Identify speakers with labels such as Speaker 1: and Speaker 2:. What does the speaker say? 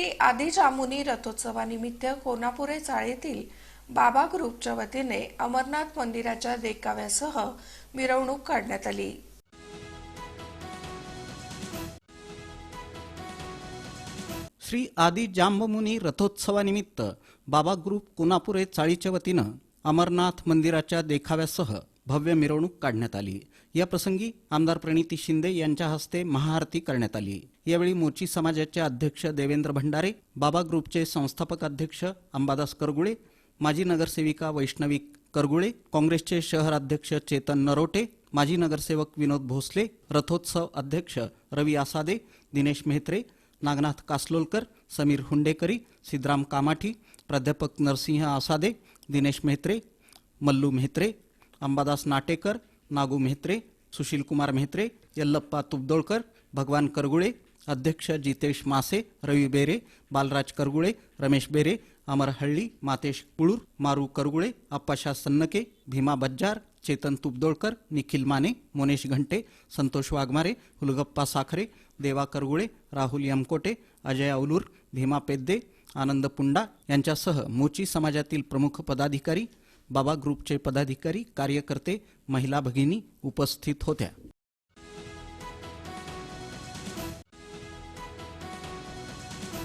Speaker 1: श्री आदिजामुनी रथोत्सवानिमित्त कोनापुरे चाळीतील बाबा ग्रुपच्या वतीने अमरनाथ मंदिराच्या देखाव्यासह मिरवणूक काढण्यात आली.
Speaker 2: श्री आदी जांबमुनी रथोत्सवानिमित्त बाबा ग्रुप कोनापुरे चाळीच्या वतीनं अमरनाथ मंदिराच्या देखाव्यासह भव्य मिरवणूक काढण्यात आली. या प्रसंगी आमदार प्रणिती शिंदे यांच्या हस्ते महाआरती करण्यात आली. यावेळी मोची समाजाचे अध्यक्ष देवेंद्र भंडारे बाबा ग्रुपचे संस्थापक अध्यक्ष अंबादास करगुळे माजी नगरसेविका वैष्णवी करगुळे काँग्रेसचे शहर अध्यक्ष चेतन नरोटे माजी नगरसेवक विनोद भोसले रथोत्सव अध्यक्ष रवी आसादे दिनेश मेहत्रे नागनाथ कासलोलकर समीर हुंडेकरी सिद्धराम कामाठी प्राध्यापक नरसिंह आसादे दिनेश मेहत्रे मल्लू मेहत्रे अंबादास नाटेकर नागू मेहत्रे सुशीलकुमार मेहत्रे यल्लप्पा तुबदोळकर भगवान करगुळे अध्यक्ष जितेश मासे रवी बेरे बालराज करगुळे रमेश बेरे अमर मातेश कुळूर मारू करगुळे अप्पाशा सन्नके भीमा बज्जार चेतन तुपदोळकर निखिल माने मोनेश घंटे संतोष वाघमारे हुलगप्पा साखरे देवा करगुळे राहुल यमकोटे अजय औलूर भीमा पेद्दे आनंद पुंडा यांच्यासह मोची समाजातील प्रमुख पदाधिकारी बाबा ग्रुपचे पदाधिकारी कार्यकर्ते महिला भगिनी उपस्थित होत्या.